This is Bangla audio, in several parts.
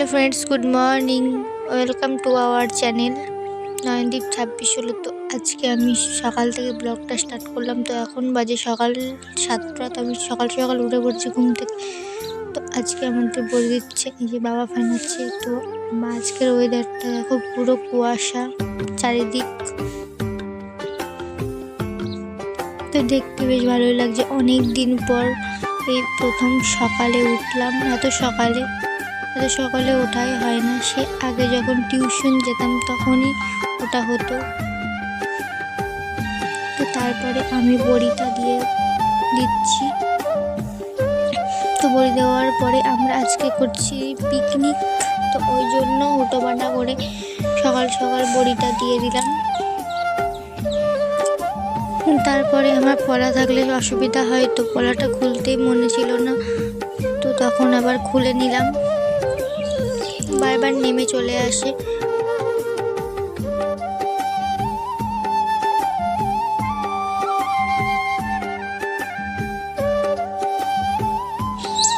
Hello friends good morning welcome to our channel Nayandeep ছাব্বিশ হলো তো। আজকে আমি সকাল থেকে ব্লগটা স্টার্ট করলাম। তো এখন বাজে সকাল সাতটা। তো আমি সকাল সকাল উঠে পড়ছি ঘুম থেকে। তো আজকে আমাদের বলে দিচ্ছে এই যে বাবা ফ্যান হচ্ছে। তো আজকের ওয়েদারটা দেখো পুরো কুয়াশা চারিদিক। তো দেখতে বেশ ভালোই লাগছে। অনেক দিন পর এই প্রথম সকালে উঠলাম। এত সকালে এত সকালে ওঠাই হয় না। সে আগে যখন টিউশন যেতাম তখনই ওটা হতো। তো তারপরে আমি বড়িটা দিয়ে দিচ্ছি। তো বড়ি দেওয়ার পরে আমরা আজকে করছি পিকনিক। তো ওই জন্য হুটো বাটা করে সকাল সকাল বড়িটা দিয়ে দিলাম। তারপরে আমার পলা থাকলে অসুবিধা হয়, তো পলাটা খুলতেই মনে ছিল না। তো তখন আবার খুলে নিলাম। বারবার নেমে চলে আসে।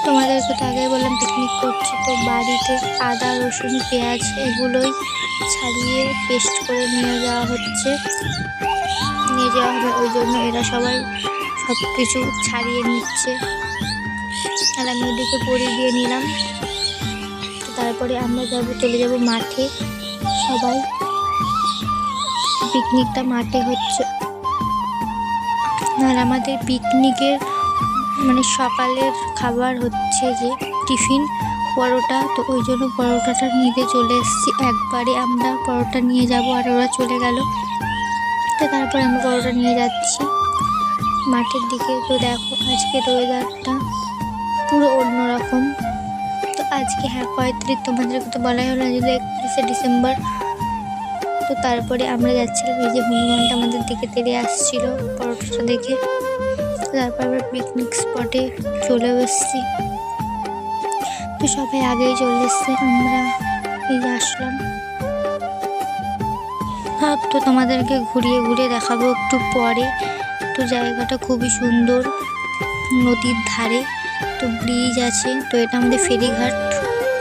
তোমাদেরকে তো আগেই বললাম পিকনিক করছি তো বাড়িতে আদা, রসুন, পেঁয়াজ এগুলোই ছাড়িয়ে পেস্ট করে নিয়ে যাওয়া হচ্ছে। নিয়ে যাওয়া হবে ওই জন্য এরা সবাই সব কিছু ছাড়িয়ে নিচ্ছে। আর আমি ওদিকে পরিয়ে দিয়ে নিলাম। তারপরে আমরা যাব, চলে যাব মাঠে। সবাই পিকনিকটা মাঠে হচ্ছে। আর আমাদের পিকনিকের মানে সকালের খাবার হচ্ছে যে টিফিন, পরোটা। তো ওই জন্য পরোটাটা নিতে চলে এসেছি। একবারে আমরা পরোটা নিয়ে যাব আর ওরা চলে গেল। তো তারপরে আমরা পরোটা নিয়ে যাচ্ছি। মাঠের দিকে তো দেখো, আজকের ওয়েদারটা পুরো অন্যরকম। আজকে হ্যাঁ পঁয়ত্রিশ তোমাদেরকে তো বলাই হলো যদি একত্রিশে ডিসেম্বর। তো তারপরে আমরা যাচ্ছিলাম, এই যে হনুমানটা আমাদের দিকে তেড়ে আসছিল, পরোটাটা দেখে। তারপর আমরা পিকনিক স্পটে চলে এসেছি। তো সবাই আগেই চলে এসছে, আমরা এই যে আসলাম। হ্যাঁ তো তোমাদেরকে ঘুরিয়ে ঘুরিয়ে দেখাবো একটু পরে। তো জায়গাটা খুবই সুন্দর, নদীর ধারে। তো ব্রিজ আছে, তো এটা আমাদের ফেরিঘাট।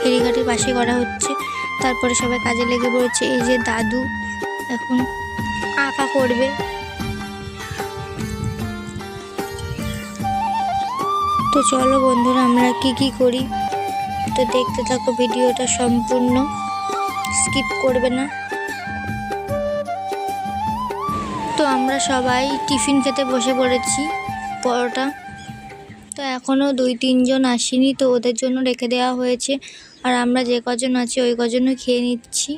ফেরিঘাটের পাশে করা হচ্ছে। তারপরে সবাই কাজে লেগে পড়েছে। এই যে দাদু এখন আঁকা করবে। তো চলো বন্ধুরা, আমরা কি কি করি? তো দেখতে থাকো ভিডিওটা সম্পূর্ণ। স্কিপ করবে না। তো আমরা সবাই টিফিন খেতে বসে পড়েছি, পরোটা। তো এখনও দুই, তিনজন আসেনি, তো ওদের জন্য রেখে দেওয়া হয়েছে। আর আমরা যে কজন আছি, ওই কজনও খেয়ে নিচ্ছি।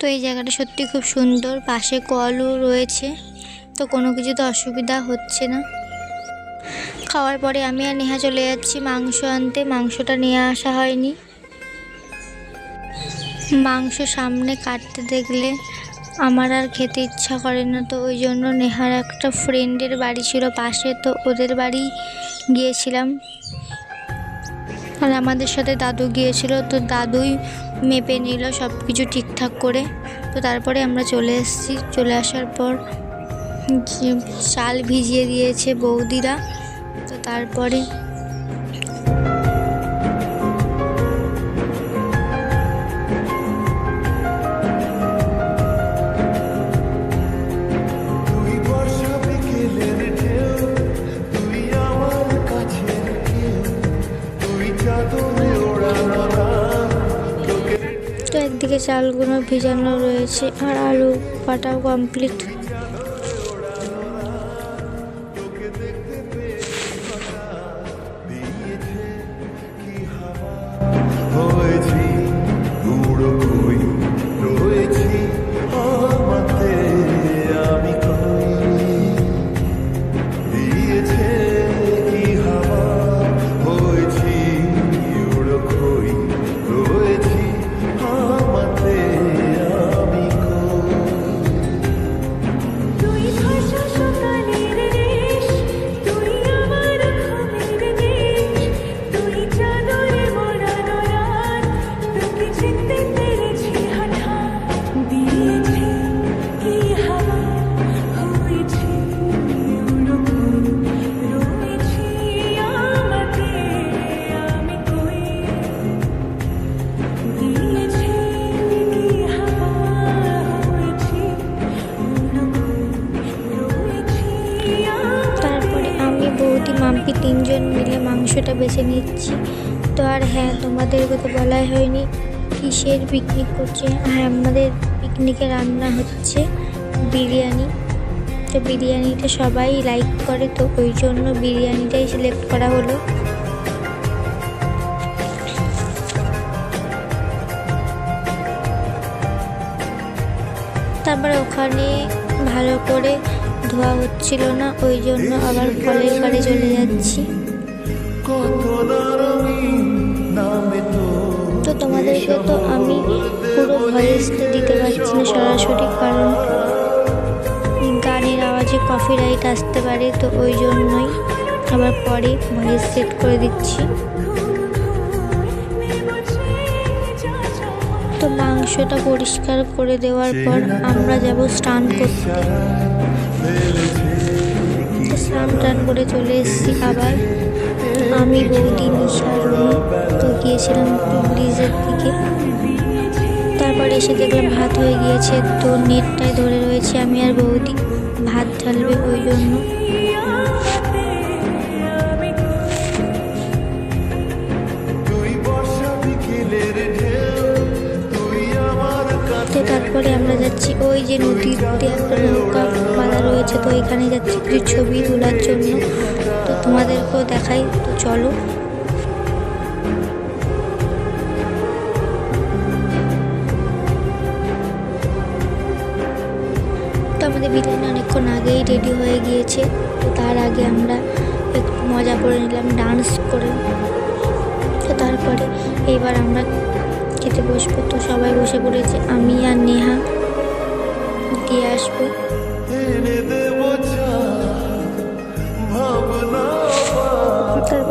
তো এই জায়গাটা সত্যি খুব সুন্দর, পাশে কলও রয়েছে। তো কোনো কিছুতে অসুবিধা হচ্ছে না। খাওয়ার পরে আমি আর নেহা চলে যাচ্ছি মাংস আনতে। মাংসটা নিয়ে আসা হয়নি। মাংস সামনে কাটতে দেখলে আমার আর খেতে ইচ্ছা করে না, তো ওই জন্য নেহার একটা ফ্রেন্ডের বাড়ি ছিল পাশে, তো ওদের বাড়ি গিয়েছিলাম। আর আমাদের সাথে দাদু গিয়েছিল, তো দাদুই মেপে নিল সব কিছু ঠিকঠাক করে। তো তারপরে আমরা চলে এসেছি, চলে আসার পর চাল ভিজিয়ে দিয়েছে বৌদিরা। তো তারপরে একদিকে চালগুলো ভিজানো রয়েছে আর আলু পাটাও কমপ্লিট বেছে নিচ্ছি। তো আর হ্যাঁ তোমাদেরকে তো বলাই হয়নি। কিসের পিকনিক করছে? আর আমাদের পিকনিকে রান্না হচ্ছে বিরিয়ানি। তো বিরিয়ানিটা সবাই লাইক করে তো ওই জন্য বিরিয়ানিটাই সিলেক্ট করা হলো। তারপর ওখানে ভালো করে ধোয়া হচ্ছিল না, ওই জন্য আবার কলের পাড়ে চলে যাচ্ছি। তো তোমাদেরকে তো আমি পুরো ভয়েসটা দিতে পারছি না সরাসরি, কারণ গানের আওয়াজে কপিরাইট আসতে পারে, তো ওই জন্যই আবার পরে ভয়েস সেট করে দিচ্ছি। তো মাংসটা পরিষ্কার করে দেওয়ার পর আমরা যাব স্নান করতে। করে চলে এসেছি আবার। আমি বৌদি নিশা তো গিয়েছিলাম ব্রিজের দিকে। তারপর এসে দেখলাম ভাত হয়ে গিয়েছে, তো নেটটায় ধরে রয়েছে। আমি আর বৌদি ভাত ঢালবে ওই জন্য। তারপরে আমরা যাচ্ছি ওই যে নদীতে। একটা তো এখানে যাচ্ছি কিছু ছবি তোলার জন্য। তো তোমাদেরকেও দেখাই, তো চলো। তো আমাদের বিরিয়ানি অনেকক্ষণ আগেই রেডি হয়ে গিয়েছে। তো তার আগে আমরা একটু মজা করে নিলাম ডান্স করে। তো তারপরে এইবার আমরা খেতে বসবো। তো সবাই বসে পড়েছে, আমি আর নেহা। দিয়ে আসব।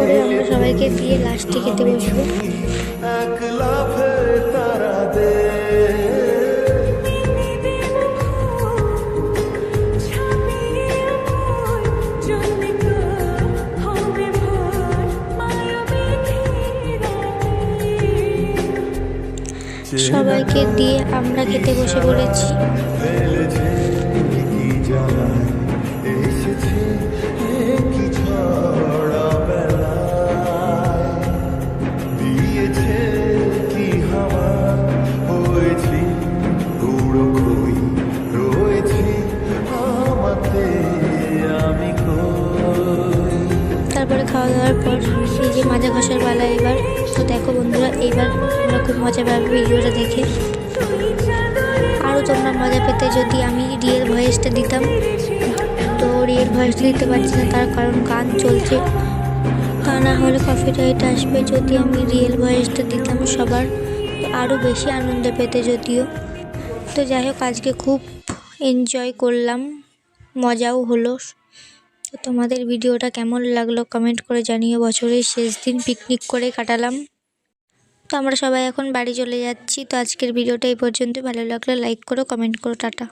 তারপরে আমরা সবাইকে দিয়ে লাস্টে খেতে বসবো। সবাইকে দিয়ে আমরা খেতে বসে পড়েছি। মজা পাবে ভিডিওটা দেখে। আরও তোমরা মজা পেতে যদি আমি রিয়েল ভয়েসটা দিতাম। তো রিয়েল ভয়েসটা দিতে পারছি না, তার কারণ গান চলছে। তা না হলে কপিরাইট আসবে যদি আমি রিয়েল ভয়েসটা দিতাম সবার, আরও বেশি আনন্দ পেতে যদিও। তো যাই হোক, আজকে খুব এনজয় করলাম, মজাও হলো। তো তোমাদের ভিডিওটা কেমন লাগল কমেন্ট করে জানিও। বছরের শেষ দিন পিকনিক করে কাটালাম। তো আমরা সবাই এখন বাড়ি চলে যাচ্ছি। তো আজকের ভিডিওটা এই পর্যন্ত ভালো লাগলে লাইক করো কমেন্ট করো, টাটা।